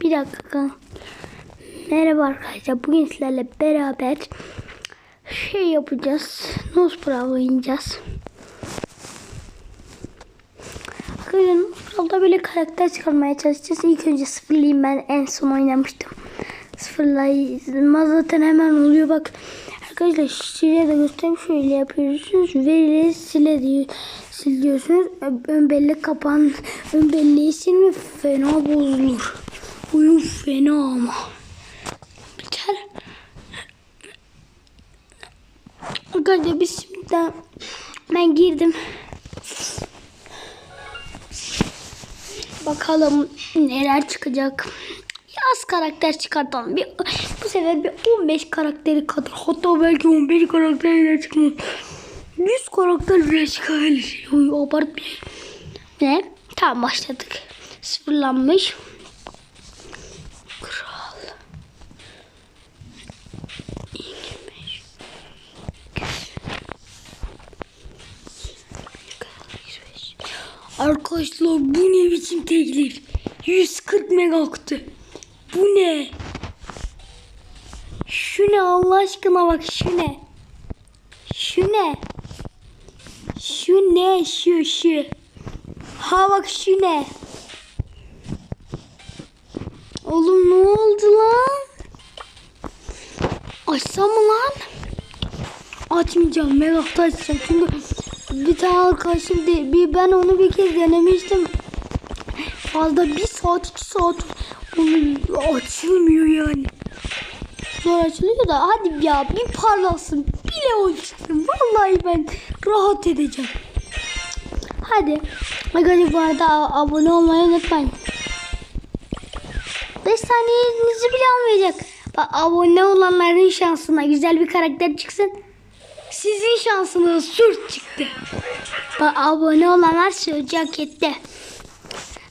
Bir dakika. Merhaba arkadaşlar. Bugün sizlerle beraber şey yapacağız. Nos Bravo oynayacağız. Arkadaşlar Nos Bravo'da böyle karakter çıkarmaya çalışacağız. İlk önce sıfırlayayım ben en son oynamıştım. Sıfırlayma zaten hemen oluyor bak. Arkadaşlar size de göstereyim şöyle yapıyorsunuz. Verileri sile diyor. Siliyorsunuz. Ön bellek kapan. Ön belleği silme fena bozulur. Oyun fena ama. Biter. Arkadaşlar biz şimdi ben girdim. Bakalım neler çıkacak. Az karakter çıkartalım. Bir, bu sefer bir 15 karakteri kadar. Hatta belki 15 karakter bile çıkmaz. 100 karakter bile çıkabilir. Oy abartmayayım. Ne? Tamam başladık. Sıfırlanmış. Arkadaşlar bu ne biçim teklif? 140 megaktı. Bu ne? Şu ne Allah aşkına bak şu ne? Şu ne? Şu ne? Şu şu. Ha bak şu ne? Oğlum ne oldu lan? Açsam mı lan? Açmayacağım. Merakta açacağım. Çünkü bir tane arkadaşım de, bir ben onu bir kez denemiştim. Fazla bir saat iki saat onu açılmıyor yani. Zor açılıyor da hadi ya bir parlasın bile olsun. Vallahi ben rahat edeceğim. Hadi. Arkadaşlar bu arada abone olmayı unutmayın. 5 saniyenizi bile almayacak. Abone olanların şansına güzel bir karakter çıksın. Sizin şansınız sürt çıktı. Abone olanlar sürücü etti.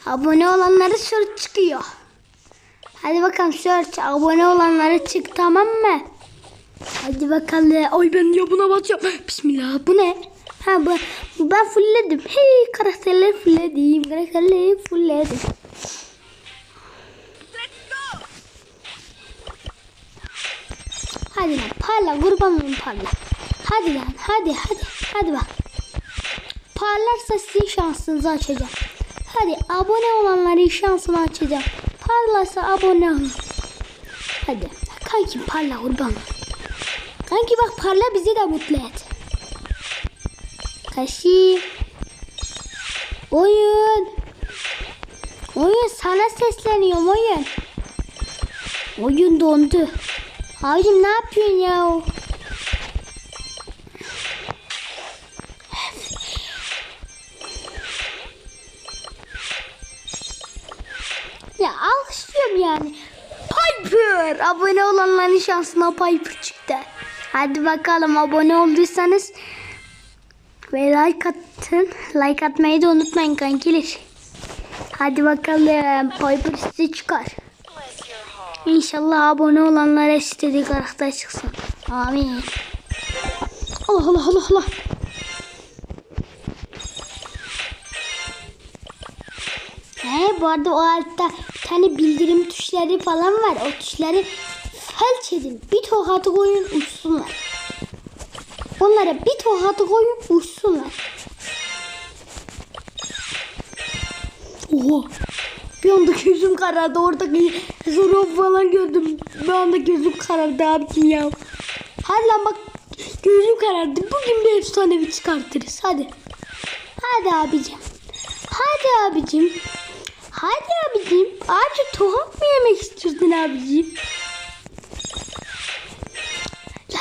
Abone olanları sürt çıkıyor. Hadi bakalım search abone olanlara çık tamam mı? Hadi bakalım. Ay ben ya buna basacağım. Bismillah bu ne? Ha bu, ben fullledim. Hey karakterleri fullledim. Karakterleri fullledim. Hadi lan parla kurban olayım parla. Hadi lan hadi hadi hadi bak. Parlarsa sizin şansınızı açacağım. Hadi abone olanların şansını açacağım. Parlarsa abone olun. Hadi. Kanki parla kurban. Kanki bak parla bizi de mutlu et. Kaşı. Oyun. Oyun sana sesleniyorum oyun. Oyun dondu. Abicim ne yapıyorsun ya? Ya şansına Piper çıktı. Hadi bakalım abone olduysanız ve like atın. Like atmayı da unutmayın kankiler. Hadi bakalım Piper size çıkar. İnşallah abone olanlara istediği karakter çıksın. Amin. Allah Allah Allah Allah. He bu arada o altta tane bildirim tuşları falan var. O tuşları felç edin. Bir tokadı koyun uçsunlar. Onlara bir tokadı koyun uçsunlar. Oha. Bir anda gözüm karardı. Oradaki zoru falan gördüm. Bir anda gözüm karardı abicim ya. Hadi lan bak gözüm karardı. Bugün bir efsanevi çıkartırız. Hadi. Hadi abicim. Hadi abicim. Hadi abicim. Ağaca tohum mu yemek istiyordun abicim?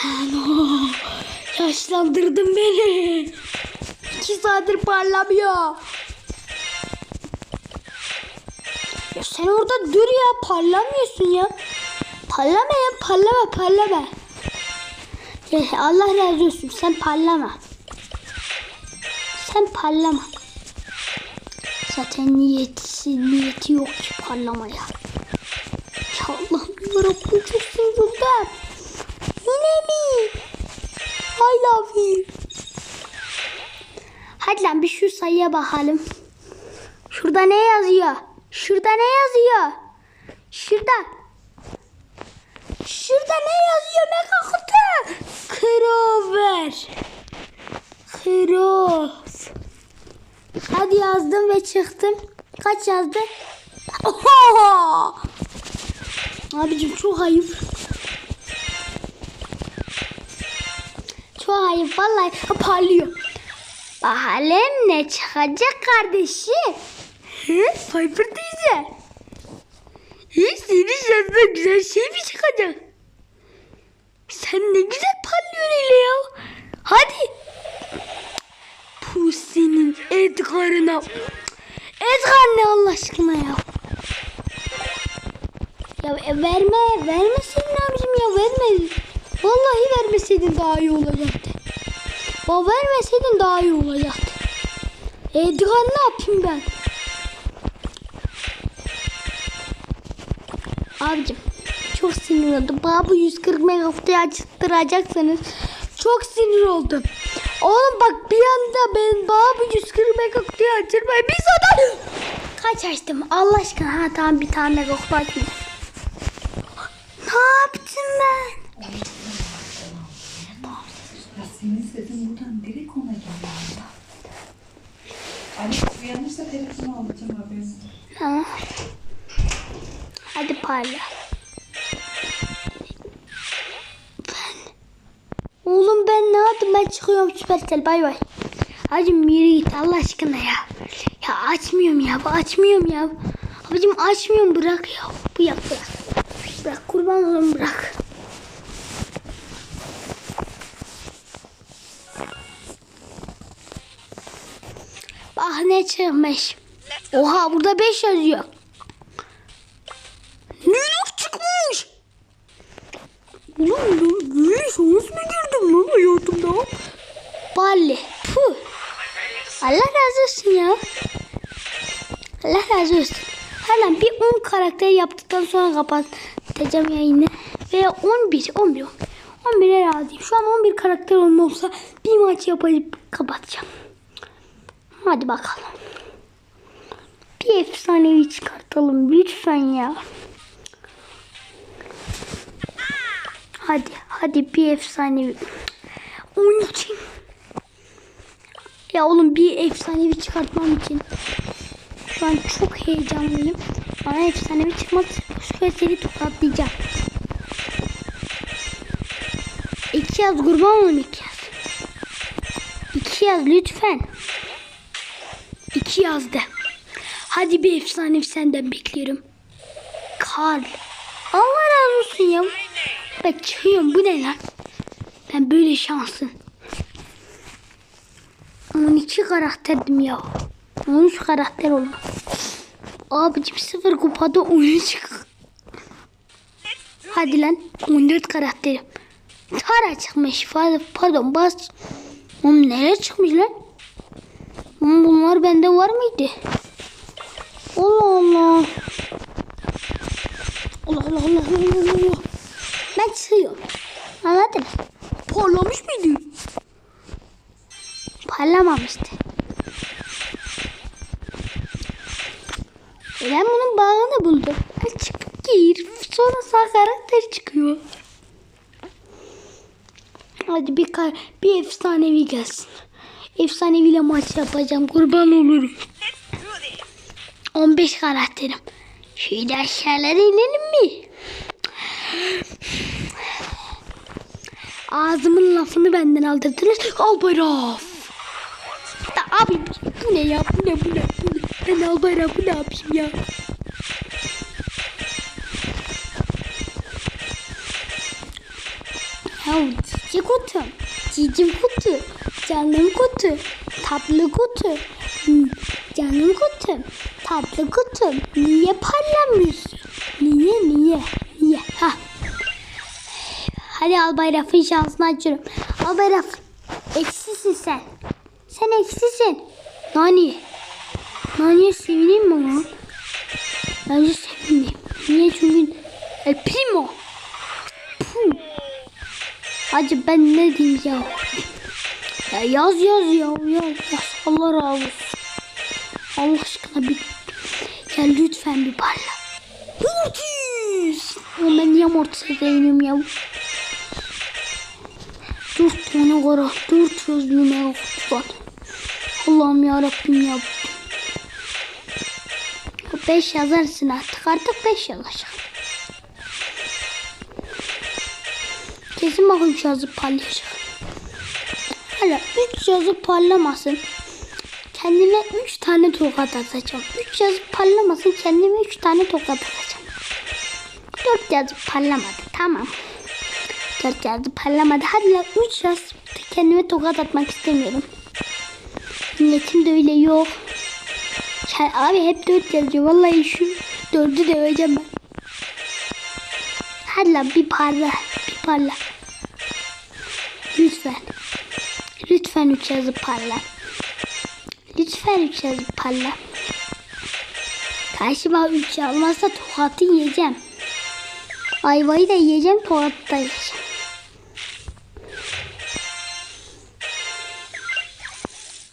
Lan o. Yaşlandırdın beni. İki saattir parlamıyor. Ya sen orada dur ya parlamıyorsun ya. Parlama ya parlama parlama. Allah razı olsun sen parlama. Sen parlama. Zaten niyeti, niyeti yok ki parlamaya. Ya Allah'ım yarabbim çok sinirden. Yine mi? I love you. Hadi lan bir şu sayıya bakalım. Şurada ne yazıyor? Şurada ne yazıyor? Şurada. Şurada ne yazıyor mega kutu? Krover. Krov. Hadi yazdım ve çıktım. Kaç yazdı? Oho! Abicim çok ayıp. Ayıp vallahi parlıyor. Bakalım ne çıkacak kardeşim? Hı? Piper teyze. Hı? Senin yanında güzel şey mi çıkacak? Sen ne güzel parlıyorsun öyle ya. Hadi. Pusi'nin Edgar'ına. Edgar ne Allah aşkına ya. Ya e, verme, vermeseydin abicim ya verme. Vallahi vermeseydin daha iyi olacaktı. Ya vermeseydin daha iyi olacaktı. Edgar ne yapayım ben? Abicim çok sinir oldum. Bana bu 140 megafayı açtıracaksınız. Çok sinir oldum. Oğlum bak bir anda ben bana bu 140 megafayı açırmayı bir sana kaç açtım Allah aşkına ha tamam bir tane megafay açmayayım. Ne yaptım ben? Hadi parla. Ben. Oğlum ben ne yaptım? Ben çıkıyorum Süpersel. Bay bay. Hacım yürü git Allah aşkına ya. Ya açmıyorum ya. Açmıyorum ya. Abicim açmıyorum bırak ya. Bu yap bırak. Bırak kurban olayım bırak. Bak ne çıkmış. Oha burada 5 yazıyor. Neler çıkmış? Ulan ben böyle şans mı girdim lan hayatımda? Balli. Puh. Allah razı olsun ya. Allah razı olsun. Hala bir 10 karakter yaptıktan sonra kapatacağım yayını. Veya 11, 11, 11'e razıyım. Şu an 11 karakter olmazsa bir maç yapıp kapatacağım. Hadi bakalım. Bir efsanevi çıkartalım lütfen ya. Hadi hadi bir efsanevi. 12. Ya oğlum bir efsanevi çıkartmam için şu an çok heyecanlıyım. Bana efsanevi çıkmaz. Süperseli tokatlayacağım. İki yaz kurban olayım iki yaz. İki yaz lütfen. İki yazdı. Hadi bir efsanevi senden bekliyorum. Karl. Allah razı olsun ya. Ben çıkıyorum. Bu ne lan? Ben böyle şansın. 12 karakterdim ya. 13 karakter oldu. Abicim sıfır kupada 13 Hadi lan 14 karakterim. Tara çıkmış. Pardon bas. Oğlum nereye çıkmış lan? Oğlum bunlar bende var mıydı? Allah Allah. Allah Allah Allah Allah Allah. Ben çıkıyorum. Anladın? Parlamış mıydı? Parlamamıştı. E Ben bunun bağını buldum. Ben çıkıp gir. Sonra sağ karakter çıkıyor. Hadi bir bir efsanevi gelsin. Efsaneviyle maç yapacağım. Kurban olurum. 15 karakterim. Şöyle aşağılara inelim mi? Ağzımın lafını benden aldırdınız. Al bayrağı. Ya abi bu ne ya? Bu ne bu ne? Ben al bayrağı bu ne yapayım ya? Ya cici kutum, cicim kutu, canım kutu, tatlı kutu, canım kutum, tatlı kutum. Niye parlamıyorsun? Niye, niye, niye? Ha. Hadi Albayraf'ın şansını açıyorum. Albayraf, eksisin sen. Sen eksisin. Nani? Nani'ye sevineyim mi lan? Bence sevineyim. Niye? Çünkü El Primo. Puh. Acı ben ne diyeyim ya? Ya yaz yaz ya yaz yaz. Allah razı. Allah aşkına bir ya lütfen bir parla. Yüz. Oğlum ben niye amortisör değilim ya? Dört tane kara. Dört gözlü mega kutu var. Allah'ım yarabbim ya. Beş yazarsın artık. Artık beş yazacak. Kesin bakın yazıp parlayacak. Hala üç yazıp parlamasın. Kendime üç tane tokat atacağım. Üç yazıp parlamasın kendime üç tane tokat atacağım. Dört yazıp parlamadı tamam. Dört yazıp parlamadı. Hadi lan üç yaz. Kendime tokat atmak istemiyorum. Niyetim de öyle yok. Sen, abi hep dört yazıyor. Vallahi şu dördü döveceğim ben. Hadi lan bir parla. Bir parla. Lütfen üç yazıp parla. Lütfen üç yazıp parla. Karşıma üç yazmazsa tokatı yiyeceğim. Ayvayı da yiyeceğim, tokatı da yiyeceğim.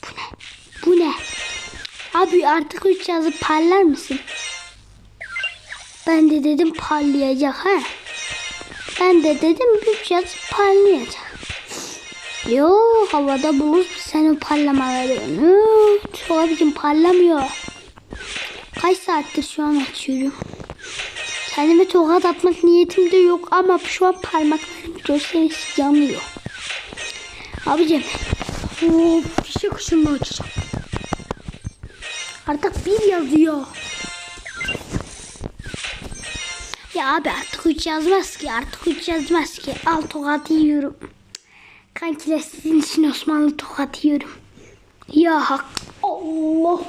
Bu ne? Bu ne? Abi artık üç yazıp parlar mısın? Ben de dedim parlayacak ha. Ben de dedim üç yazıp parlayacak. Yo havada bulut sen o parlamaları. Abicim parlamıyor. Kaç saattir şu an açıyorum. Kendime tokat atmak niyetim de yok ama şu an parmaklarım görseniz yanıyor. Abicim. Oo, bir şey kuşumla açacağım. Artık bir yazıyor. Ya abi artık üç yazmaz ki. Artık üç yazmaz ki. Al tokat yiyorum. Kankiler sizin için Osmanlı tokat yiyorum. Ya hak. Allah.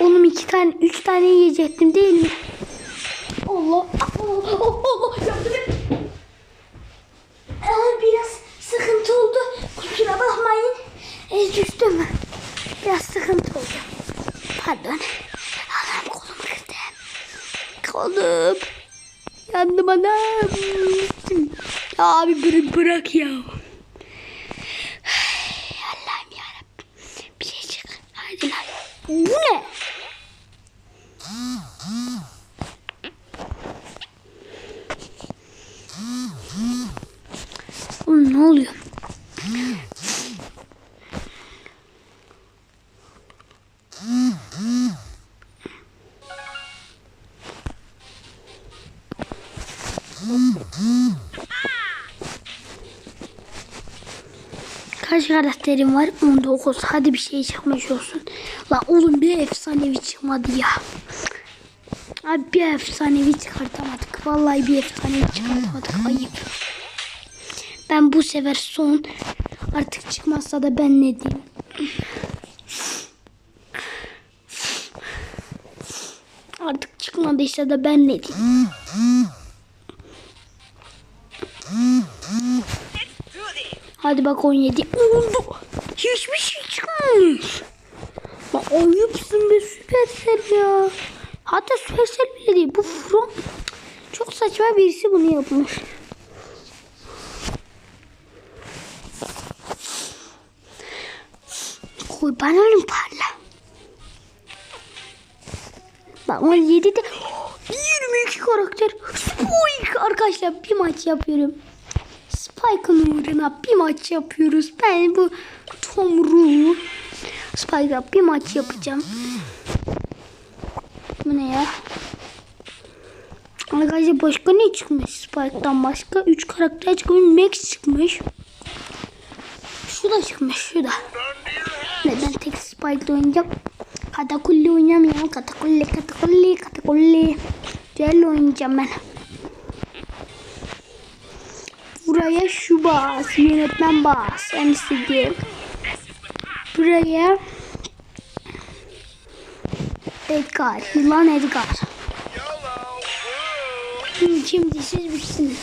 Oğlum iki tane, üç tane yiyecektim değil mi? Allah. Allah. Allah. Yardım et. Aa, biraz sıkıntı oldu. Kusura bakmayın. Ez düştüm. Biraz sıkıntı oldu. Pardon. Anam kolum kırdı. Kolum. Yandım anam. Abi bırak, bırak ya. Allah'ım yarabbim. Bir şey çık. Hadi lan. Bu ne? Oğlum ne oluyor? Kaç karakterim var? 19. Hadi bir şey çıkmış olsun. La oğlum bir efsanevi çıkmadı ya. Abi bir efsanevi çıkartamadık. Vallahi bir efsanevi çıkartamadık. Ayıp. Ben bu sefer son. Artık çıkmazsa da ben ne diyeyim. Artık çıkmadıysa da ben ne diyeyim. Hadi bak 17. Oldu. Hiçbir şey çıkmamış. Bak ayıpsın be Süpersel ya. Hatta Süpersel bile değil. Bu From. Çok saçma birisi bunu yapmış. Koy bana oğlum parla. Bak 17'de 22 karakter. Spike arkadaşlar bir maç yapıyorum. Spike'ın uğruna bir maç yapıyoruz. Ben bu Tomru Spike'a bir maç yapacağım. Bu ne ya? Arkadaşlar başka ne çıkmış Spike'dan başka? 3 karakter çıkmış. Max çıkmış. Şu da çıkmış. Şu da. Neden tek Spike'da oynayacağım? Katakulli oynamıyorum. Katakulli, katakulli, katakulli. Güzel oynayacağım ben. Buraya şu bas. Yönetmen bas. İstediğim. Buraya Edgar. Yılan Edgar. Şimdi siz bilirsiniz.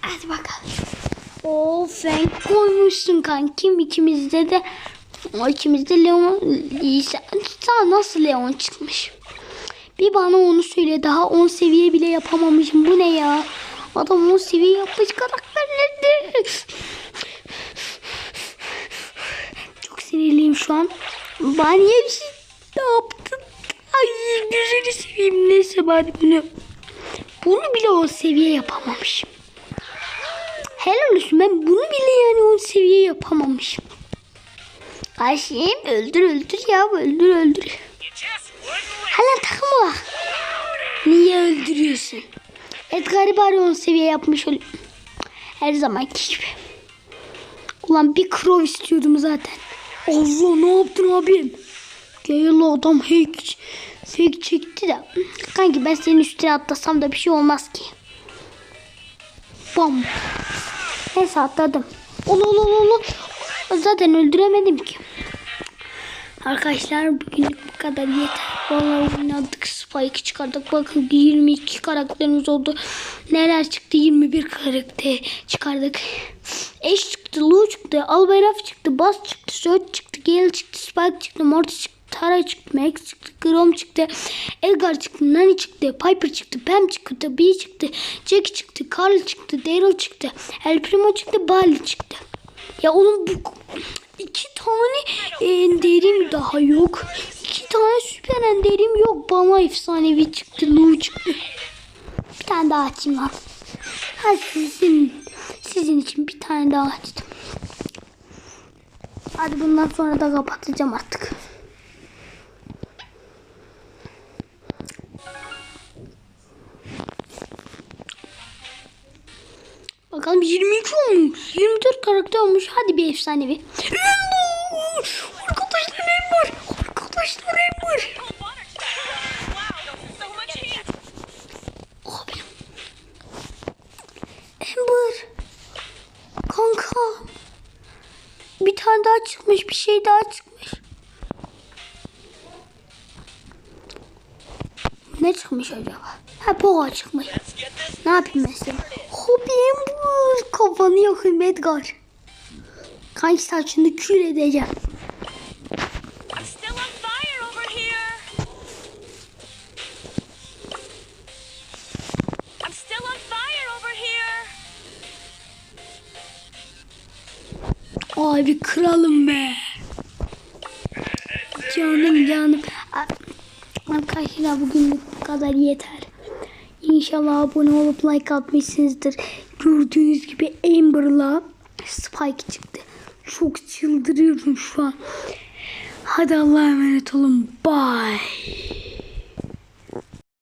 Hadi bakalım. O Frank koymuşsun kankim. İkimizde de ikimizde Leon sen nasıl Leon çıkmış? Bir bana onu söyle. Daha 10 seviye bile yapamamışım. Bu ne ya? Adam 10 seviye yapmış karakter nerede? Çok sinirliyim şu an. Ben niye bir şey yaptım? Ay gözünü seveyim. Neyse bari bunu. Bunu bile o seviye yapamamışım. Helal olsun ben bunu bile yani o seviye yapamamışım. Ayşem öldür öldür ya öldür öldür. Hala takımı bak. Niye öldürüyorsun? Edgar'ı bari on seviye yapmış ol. Her zamanki gibi. Ulan bir krov istiyordum zaten. Allah ne yaptın abim? Gel adam hack, fake çekti de. Kanki ben senin üstüne atlasam da bir şey olmaz ki. Bam. Neyse atladım. Ulu ulu ulu, ulu. Zaten öldüremedim ki. Arkadaşlar bugünlük bu kadar yeter. Vallahi oynadık Spike çıkardık. Bakın 22 karakterimiz oldu. Neler çıktı? 21 karakter çıkardık. Eş çıktı, Lu çıktı, Alberaf çıktı, Bas çıktı, Söğüt çıktı, Gale çıktı, Spike çıktı, Mortis çıktı, Tara çıktı, Max çıktı, Grom çıktı, Edgar çıktı, Nani çıktı, Piper çıktı, Pam çıktı, B çıktı, Jack çıktı, Carl çıktı, Daryl çıktı, El Primo çıktı, Barley çıktı. Ya oğlum bu iki tane enderim daha yok. İki tane süper enderim yok. Bana efsanevi çıktı. Lu çıktı. Bir tane daha açayım lan. Hadi sizin, sizin için bir tane daha açtım. Hadi bundan sonra da kapatacağım artık. Bakalım 22 olmuş. 24 karakter olmuş. Hadi bir efsanevi. Arkadaşlar Ember! Arkadaşlar Ember! Abi. Ember! Kanka! Bir tane daha çıkmış. Bir şey daha çıkmış. Ne çıkmış acaba? Ha Pogo çıkmış. Ne yapayım mesela? Hobim bu. Kafanı yakayım Edgar. Kanki saçını kül edeceğim. Abi kralım be. Canım canım. Arkadaşlar bugünlük bu kadar yeter. İnşallah abone olup like atmışsınızdır. Gördüğünüz gibi Amber'la Spike çıktı. Çok çıldırıyorum şu an. Hadi Allah'a emanet olun. Bye.